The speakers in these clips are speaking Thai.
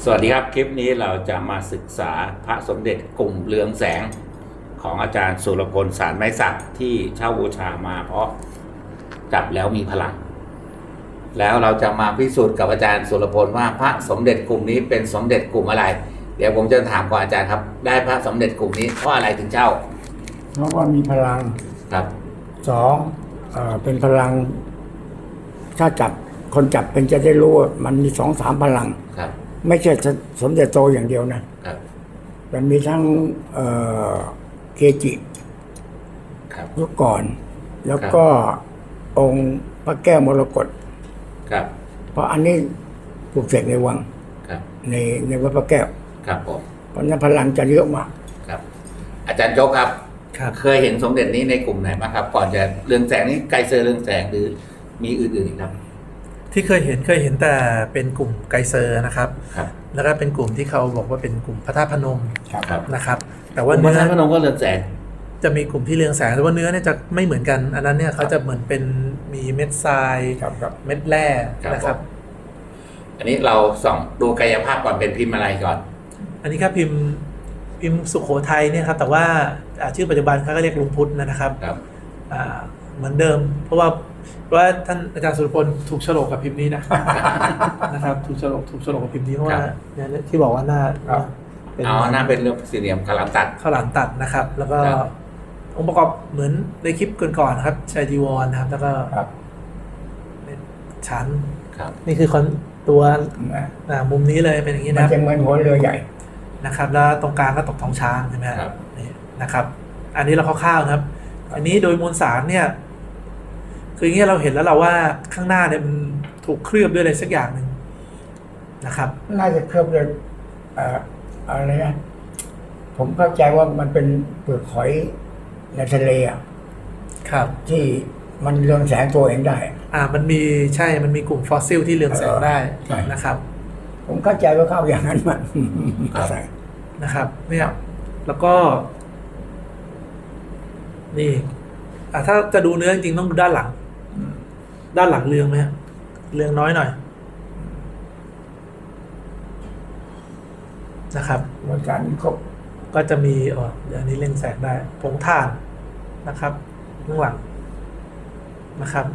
สวัสดีครับ คลิปนี้เราจะมาศึกษาพระสมเด็จกลุ่มเรืองแสงของอาจารย์สุรพลสารไม้สักที่เช่าบูชามาเพราะจับแล้วมีพลัง แล้วเราจะมาพิสูจน์กับอาจารย์สุรพลว่าพระสมเด็จกลุ่มนี้เป็นสมเด็จกลุ่มอะไร เดี๋ยวผมจะถามก่อนอาจารย์ครับ ได้พระสมเด็จกลุ่มนี้เพราะอะไรถึงเช่าเพราะว่ามีพลังครับสองเอ่อเป็นพลัง ถ้าจับคนจับเป็นจะได้รู้ว่ามันมีสองสามพลัง ครับ ไม่ใช่สมเด็จโตอย่างเดียวนะ ครับ มันมีทั้งเอ่อเกจิครับ ยุคก่อน แล้วก็องค์พระแก้วมรกตครับ เพราะอันนี้ปลูกเสกในวังครับ ในในวัดพระแก้ว ครับผม เพราะฉะนั้นพลังจะเยอะมาก ครับ อาจารย์โจ๊กครับ ครับ เคยเห็นสมเด็จนี้ในกลุ่มไหนบ้างครับ ก่อนจะเรืองแสงนี้ไกลเซอร์เรืองแสงหรือมีอื่นๆอีกครับ ที่เคยเห็นเคยเห็นแต่เป็นกลุ่มไกเซอร์นะครับ ครับแล้วก็เป็นกลุ่มที่เขาบอกว่าเป็นกลุ่มพระธาตุพนมครับนะครับ แต่วัว่านเนื้เนื้ออพนมก็เรืองแสง จะมีกลุ่มที่เรืองแสงแต่ว่าเนื้อเนี่ยจะไม่เหมือนกัน อันนั้นเนี่ยเขาจะเหมือนเป็นมีเม็ดทราย ครับครับ เม็ดแร่ครับนะครับอันนี้เราส่องดูกายภาพก่อนเป็นพิมพ์อะไรก่อน อันนี้ก็พิมพ์พิมพ์สุโขทัยเนี่ยครับแต่ว่าอ่าชื่อปัจจุบันเขาก็เรียกลุงพุทธนะครับครับ อ่า เหมือนเดิม เพราะว่าเพราะว่าท่านอาจารย์สุรพลถูกโฉลกกับพิมพ์นี้นะนะครับถูกโฉลกถูกโฉลกกับพิมพ์นี้เพราะว่าเนี่ยที่บอกว่าหน้าครับเป็นเอาหน้าเป็นเรื่องสี่เหลี่ยมคาลัมตัดข้าวหลามตัดนะครับ แล้วก็ครับองค์ประกอบเหมือนในคลิปก่อนๆนะครับชายจีวรนะครับ แล้วก็ครับชั้นครับนี่คือคอนตัวนะอ่ามุมนี้เลยเป็นอย่างนี้มันนะครับจะเหมือนหัวเรือใหญ่นะครับ แล้วตรงกลางก็ตกท้องช้างใช่ไหมฮะครับนี่นะครับ อันนี้เราคร่าวๆนะครับ อันนี้โดยมวลสารเนี่ย คืออย่างเงี้ยเราเห็นแล้วเราว่าข้างหน้าเนี่ยมันถูกเคลือบด้วยอะไรสักอย่างหนึ่งนะครับ น่าจะเคลือบด้วยเอ่ออะไรนะผมเข้าใจว่ามันเป็นเปลือกหอยในทะเลอะครับ ที่มันเรืองแสงตัวเองได้ อ่ามันมีใช่มันมีกลุ่มฟอสซิลที่เรืองแสงได้ใช่ นะครับ ผมเข้าใจว่าเข้าอย่างนั้นมันครับใส่นะครับเนี่ยแล้วก็ นี่อะถ้าจะดูเนื้อจริงๆต้องดูด้านหลัง ด้านหลังเรืองไหมฮะเรืองน้อยหน่อยนะครับวาการครบก็จะมีอ๋อเดี๋ยวอันนี้เร่งแสงได้ผงถ่านนะครับข้างหลังนะครับ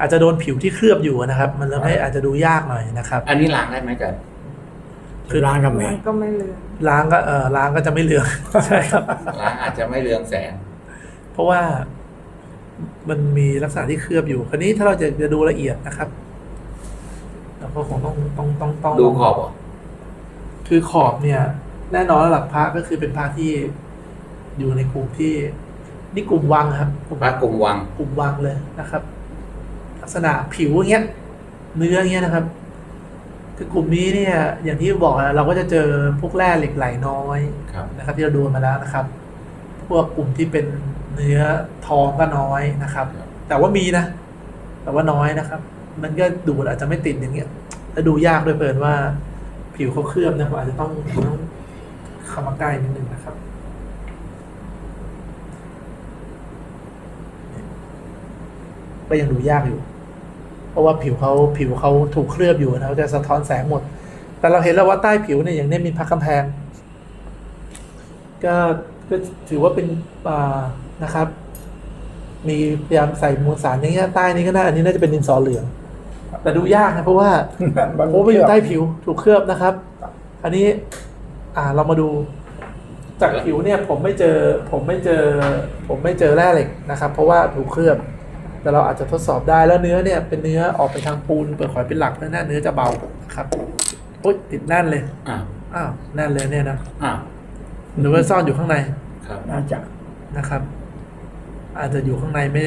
อาจจะโดนผิวที่เคลือบอยู่นะครับ มันเลยให้อาจจะดูยากหน่อยนะครับอันนี้ล้างได้ไหมอาจารย์คือล้างทำไมมันก็ไม่เลือนล้างก็เออล้างก็จะไม่เหลืองใช่ครับล้างอาจจะไม่เรืองแสง เพราะว่า มันมีลักษณะที่เคลือบอยู่ คราวนี้ถ้าเราจะจะดูละเอียดนะครับเราก็คงต้องต้องต้องต้องดูขอบเหรอคือขอบเนี่ย แน่นอนระดับพระก็คือเป็นพระที่อยู่ในกลุ่มที่ นี่กลุ่มวังครับกลุ่มพระกลุ่มวังกลุ่มวังเลยนะครับ ลักษณะผิวอย่างเงี้ย เนื้ออย่างเงี้ยนะครับ คือกลุ่มนี้เนี่ย อย่างที่บอกอะเราก็จะเจอพวกแร่เหล็กไหลน้อยครับนะครับ ที่เราดูมาแล้วนะครับ พวกกลุ่มที่เป็น เนื้อทองก็น้อยนะครับครับ แต่ว่ามีนะ แต่ว่าน้อยนะครับ มันก็ดูอาจจะไม่ติดอย่างเงี้ยแล้วดูยากด้วยเปิดว่า ผิวเขาเคลือบนะครับอาจจะต้องต้องเข้ามาใกล้นิดนึงนะครับก็ยังดูยากอยู่ เพราะว่าผิวเขาผิวเขาถูกเคลือบอยู่นะเขาจะสะท้อนแสงหมด แต่เราเห็นแล้วว่าใต้ผิวเนี่ยอย่างเนี้ยมีพักกำแพง ก็ ก็ถือว่าเป็นอ่านะครับ มีพยายามใส่มวลสารอย่างเงี้ยใต้นี้ก็น่าอันนี้น่าจะเป็นดินสอเหลือง แต่ดูยากนะเพราะว่ามันเพราะว่ามันอยู่ใต้ผิวถูกเคลือบนะครับ อันนี้อ่าเรามาดูจากผิวเนี่ยผมไม่เจอผมไม่เจอ ผมไม่เจอแร่เหล็กนะครับ เพราะว่าถูกเคลือบ แต่เราอาจจะทดสอบได้แล้วเนื้อเนี่ยเป็นเนื้อออกไปทางปูนเปลือกหอยเป็นหลักแล้วหน้าเนื้อจะเบานะครับโอ๊ยติดแน่นเลยอ่าอ้าวแน่นเลยเนี่ยนะอ่า หรือว่าซ่อนอยู่ข้างในครับน่าจะนะครับ อาจจะอยู่ข้างในไม่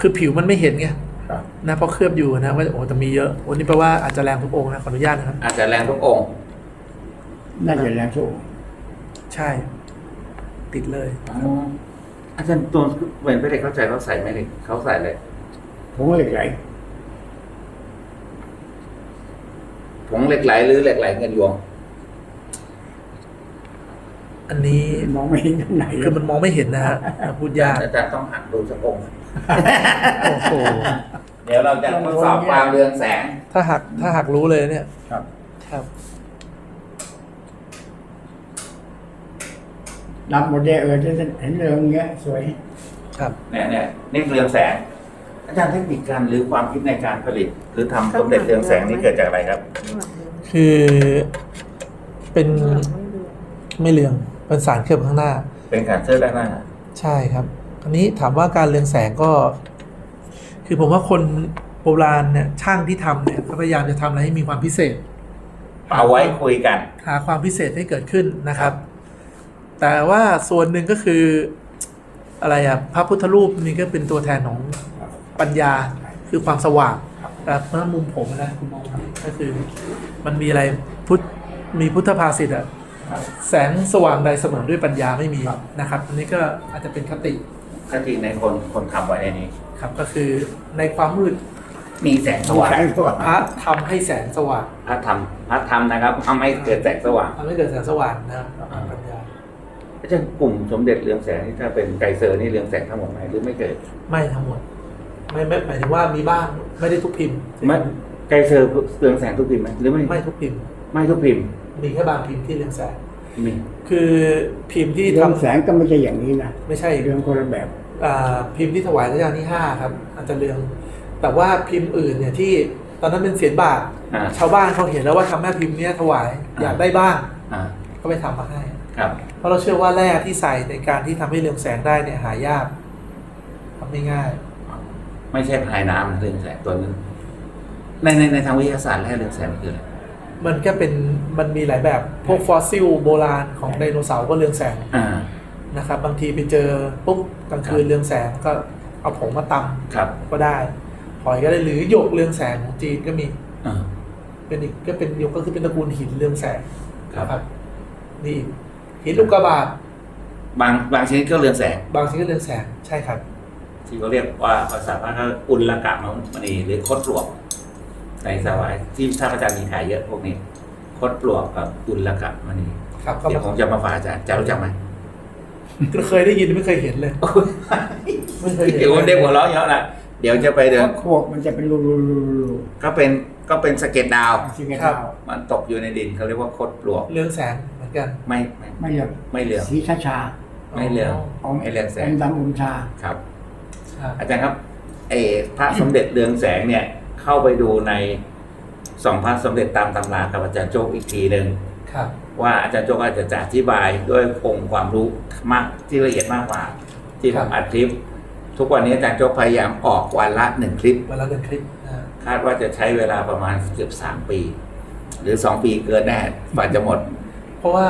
คือผิวมันไม่เห็นไงครับนะเพราะเคลือบอยู่นะว่าโอ้แต่มีเยอะโอ้นี่แปลว่าอาจจะแรงทุกองค์นะขออนุญาตนะครับ อาจจะแรงทุกองค์น่าจะแรงสู้ใช่ ติดเลยอ๋ออาจารย์ตัวเหมือนไม่ได้เข้าใจเขาใส่ไม่ได้เขาใส่เลยผมว่าเหล็กไหลผงเหล็กไหลหรือเหล็กไหลเงินยวง อันนี้มองไม่เห็นตรงไหนคือมันมองไม่เห็นนะฮะพูดยากจะต้องหันดูสักงโอ้โหเดี๋ยวเราจะทดสอบความเรืองแสง ถ้าหักถ้าหักรู้เลยเนี่ย ครับ ครับดำหมดเลยเออจะเห็นเรืองเงี้ยสวย ครับเนี่ยเนี่ยนี่เรืองแสง อาจารย์เทคนิคการหรือความคิดในการผลิต หรือทำสมเด็จเรืองแสงนี่เกิดจากอะไรครับ คือเป็นไม่เรือง เป็นสารเคลือบข้างหน้า เป็นการเสื้อด้านหน้า ใช่ครับอันนี้ถามว่าการเรืองแสงก็ คือผมว่าคนโบราณเนี่ยช่างที่ทำเนี่ยก็พยายามจะทำอะไรให้มีความพิเศษ เอาไว้คุยกัน หาความพิเศษให้เกิดขึ้นนะครับ แต่ว่าส่วนหนึ่งก็คืออะไรอะพระพุทธรูปนี่ก็เป็นตัวแทนของปัญญาคือความสว่างแต่เมื่อมุมผมนะคุณมองก็คือ มันมีอะไรพุทธมีพุทธภาษิตอะ แสงสว่างใดเสมอด้วยปัญญาไม่มีนะครับ อันนี้ก็อาจจะเป็นคติคติในคนคนทำไว้ในนี้ครับก็คือในความมืดมีแสงสว่างแสงสว่างพระทำให้แสงสว่างพระธรรมพระธรรมนะครับทำให้เกิดแสงสว่างทำให้เกิดแสงสว่างนะครับปัญญาอาจารย์กลุ่มสมเด็จเรืองแสงนี่ถ้าเป็นไกรเซอร์นี่เรืองแสงทั้งหมดไหมหรือไม่เกิด ไม่ทั้งหมด ไม่ไม่หมายถึงว่ามีบ้างไม่ได้ทุกพิมพ์ไม่ไกรเซอร์เรืองแสงทุกพิมพ์ไหมหรือไม่ไม่ทุกพิมพ์ ไม่ทุกพิมพ์ มีแค่บางพิมพ์ที่เรืองแสง มีคือพิมพ์ที่เรืทองแสงก็ไม่ใช่อย่างนี้นะำไม่ใช่ เรืองคนละแบบ อ่าพิมพ์ที่ถวายรัชกาลที่ห้าครับอาจจะเรือง แต่ว่าพิมพ์อื่นเนี่ยที่ตอนนั้นเป็นเสียนบาท อ่า ชาวบ้านเขาเห็นแล้วว่าทำแม่พิมพ์เนี้ยถวายอยากได้บ้างอ่าก็ไปทำมาให้ ครับเพราะเราเชื่อว่าแร่ที่ใส่ในการที่ทำให้เรืองแสงได้เนี่ยหายากทำไม่ง่าย ไม่ใช่ภายน้ำนะเรืองแสงตัวนั้นในในในทางวิทยาศาสตร์แล้วเรืองแสงมันคืออะไรมันก็เป็น มันมีหลายแบบพวกฟอสซิลโบราณของไดโนเสาร์ก็เรืองแสงอ่า นะครับบางทีไปเจอปุ๊บกลางคืนครับเรืองแสงก็เอาผงมาตครับำก็ได้หอยก็ได้หรือหยกเรืองแสงของจีนก็มีอ่า เป็นอีกก็เป็นหยกก็คือเป็นตระกูลหินเรืองแสงครับ นะนี่อีกหินลูกกระบาดบางบางชนิดก็เรืองแสง บางชนิดก็เรืองแสงใช่ครับ ที่เขาเรียกว่าภาษาพระก็อุลกะมณีหรือคดปลวกในสวายที่ท่านอาจารย์มีขายเยอะพวกนี้ คดปลวกกับอุลกะมณีครับก็เดี๋ยวผมจะมาฝากอาจารย์จะรู้จักไหมเคยได้ยินไม่เคยเห็นเลยไม่เคยเห็นเดี๋ยวผมได้หัวเราะเยอะละเดี๋ยวจะไปเดิเพนราะขวกมันจะเป็นรูรูรูรูก็เป็นก็เป็นสะเก็ดดาวสิ่งเงี้ยครับมันตกอยู่ในดินเขาเรียกว่าคดปลวกเรืองแสงเหมือนกัน ไม่ไม่ไม่เหลืองไม่เหลืองสีชาชาไม่เหลืองอมไม่เหลืองแสงอมดำอมชาครับครับ อาจารย์ครับเออพระสมเด็จเรืองแสงเนี่ยเข้าไปดูใน สองพระสมเด็จตามตำรากับอาจารย์โจ๊กอีกทีหนึ่งครับ ว่าอาจารย์โจ๊กอาจจะจะอธิบายด้วยองค์ความรู้มากที่ละเอียดมากกว่าที่ผมอัดคลิป ทุกวันนี้อาจารย์โจ๊กพยายามออกวันละหนึ่งคลิปเวลาเดินคลิปนะฮะคาดว่าจะใช้เวลาประมาณเกือบสามปี หรือสองปีเกินแน่กว่าจะหมด เพราะว่า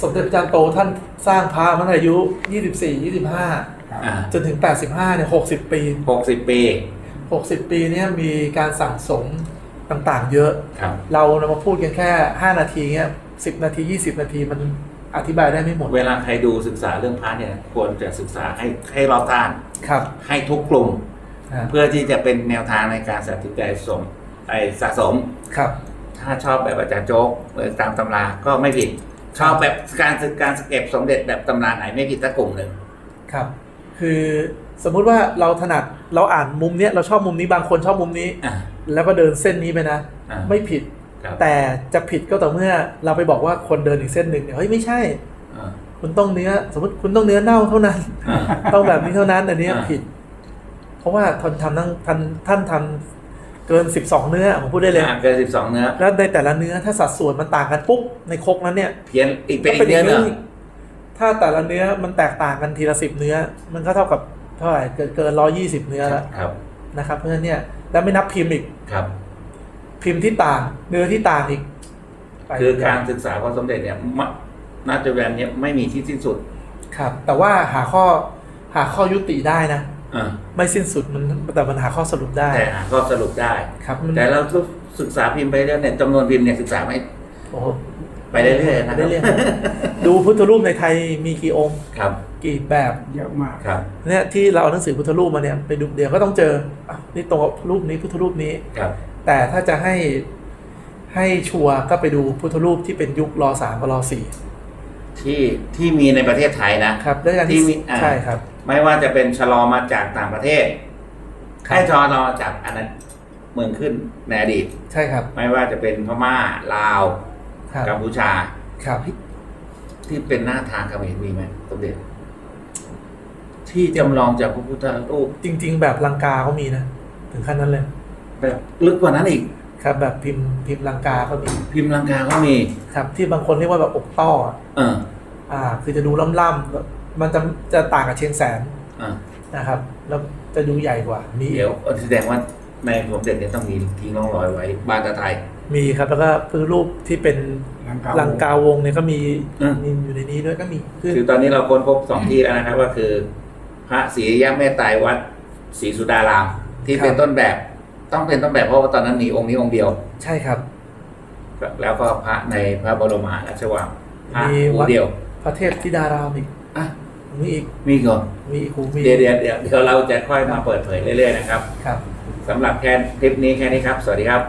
สมเด็จพระจารย์โตท่านสร้างพระมาตั้งแต่อายุ 24 25อ่าจนถึง 85เนี่ย60 ปีหกสิบปี 60 ปีเนี่ยมีการสั่งสม ต่างๆ เยอะ ครับ เราเรามาพูดกันแค่ 5 นาทีเงี้ย10นาที 20 นาทีมันอธิบายได้ไม่หมดเวลาใครดูศึกษาเรื่องพระเนี่ย ควรจะศึกษาให้ให้รอบด้าน ครับให้ทุกกลุ่ม อ่าเพื่อที่จะเป็นแนวทางในการตัดสินใจสมไอสะสม ครับ ถ้าชอบแบบอาจารย์โจ๊กหรือตามตำราก็ไม่ผิด ชอบแบบการศึกการเก็บสมเด็จแบบตำราไหนไม่ผิดสักกลุ่มหนึ่ง ครับ คือ สมมุติว่าเราถนัดเราอ่านมุมเนี้ยเราชอบมุมนี้บางคนชอบมุมนี้ อ่าแล้วก็เดินเส้นนี้ไปนะอ่าไม่ผิด ครับ แต่จะผิดก็ต่อเมื่อเราไปบอกว่าคนเดินอีกเส้นหนึ่งเนี่ยเฮ้ยไม่ใช่ อ่าคุณต้องเนื้อ สมมติคุณต้องเนื้อเน่าเท่านั้น อ่าต้องแบบนี้เท่านั้นอันเนี้ยอ่า ผิด เพราะว่าท่านทำทั้งท่านท่านทำเกินสิบสองเนื้อผมพูดได้เลย อ่าเกินสิบสองเนื้อแล้วในแต่ละเนื้อถ้าสัดส่วนมันต่างกันปุ๊บในครกนั้นเนี่ยเพี้ยนอีกเป็นอีกเนื้อหนึ่งถ้าแต่ละเนื้อมันแตกต่างกันทีละสิบเนื้อ มันก็เท่ากับเท่าไหร่เกินเกินร้อยี่สิบเนื้อแล้วครับนะครับ เพราะฉะนั้นเนี่ยแล้วไม่นับพิมพ์อีกครับ พิมพ์ที่ต่าง เนื้อที่ต่างอีกไปคือการศึกษาพระสมเด็จเนี่ยมะนาจะแวนเนี่ยไม่มีที่สิ้นสุด ครับ แต่ว่าหาข้อหาข้อยุติได้นะอ่าไม่สิ้นสุดมันแต่มันหาข้อสรุปได้แต่หาข้อสรุปได้ครับมันแต่เราศึกษาพิมพ์ไปเรื่อยเนี่ยจำนวนพิมพ์เนี่ยศึกษาไม่โอ้โห ไปเรื่อยๆนะคได้รับเรื่อยๆดูพุทธรูปในไทยมีกี่องค์ครับกี่แบบเยอะมาก ครับเนี่ยที่เราเอาหนังสือพุทธรูปมาเนี่ยไปดูเดี๋ยวก็ต้องเจออะนี่ตรงกับรูปนี้พุทธรูปนี้ ครับแต่ถ้าจะให้ให้ชัวร์ก็ไปดูพุทธรูปที่เป็นยุครอสามกับรอสี่ที่ที่มีในประเทศไทยนะ ครับด้วยกันที่ที่มีอ่า ใช่ครับ ไม่ว่าจะเป็นชะลอมาจากต่างประเทศครับ ให้ชะลอจากอันนั้นเมืองขึ้นในอดีต ใช่ครับ ไม่ว่าจะเป็นพม่าลาว ครับ กัมพูชาครับ ที่เป็นหน้าทางเขมรมีไหมสมเด็จที่จำลองจากพระพุทธรูปจริง ๆ แบบลังกาเขามีนะ ถึงขั้นนั้นเลย แบบลึกกว่านั้นอีก ครับ แบบพิมพ์พิมพ์ลังกาเขามี พิมพ์ลังกาก็มี ครับ ที่บางคนเรียกว่าแบบอกต้ออะเออ อ่า คือจะดูล่ำๆมันจะจะต่างกับเชียงแสนอ่านะครับ แล้วจะดูใหญ่กว่ามีเดี๋ยวแสดงว่าในสมเด็จเนี่ยต้องมีทิ้งร่องรอยไว้บ้านตาไทย มีครับแล้วก็พื้นรูปที่เป็นลังกาลังกาวงเนี่ยก็มีอืมมีอยู่ในนี้ด้วยก็มีคือคือตอนนี้เราค้นพบสองที่แล้วนะครับก็คือ พระศรียะแม่ตายวัดศรีสุดาราม ที่เป็นต้นแบบต้องเป็นต้นแบบเพราะว่าตอนนั้นมีองค์นี้องค์เดียว ใช่ครับ แล้วก็พระในพระบรมมหาราชวังพระมีองวัดค์เดียว พระเทพธิดารามอีกอะมีอีกมีก่อนมีอีกครูมีเดี๋ยวเดี๋ยวเดี๋ยวเดี๋ยวเราจะค่อยมาเปิดเผยเรื่อยๆนะครับ ครับสำหรับแค่คลิปนี้แค่นี้ครับ สวัสดีครับ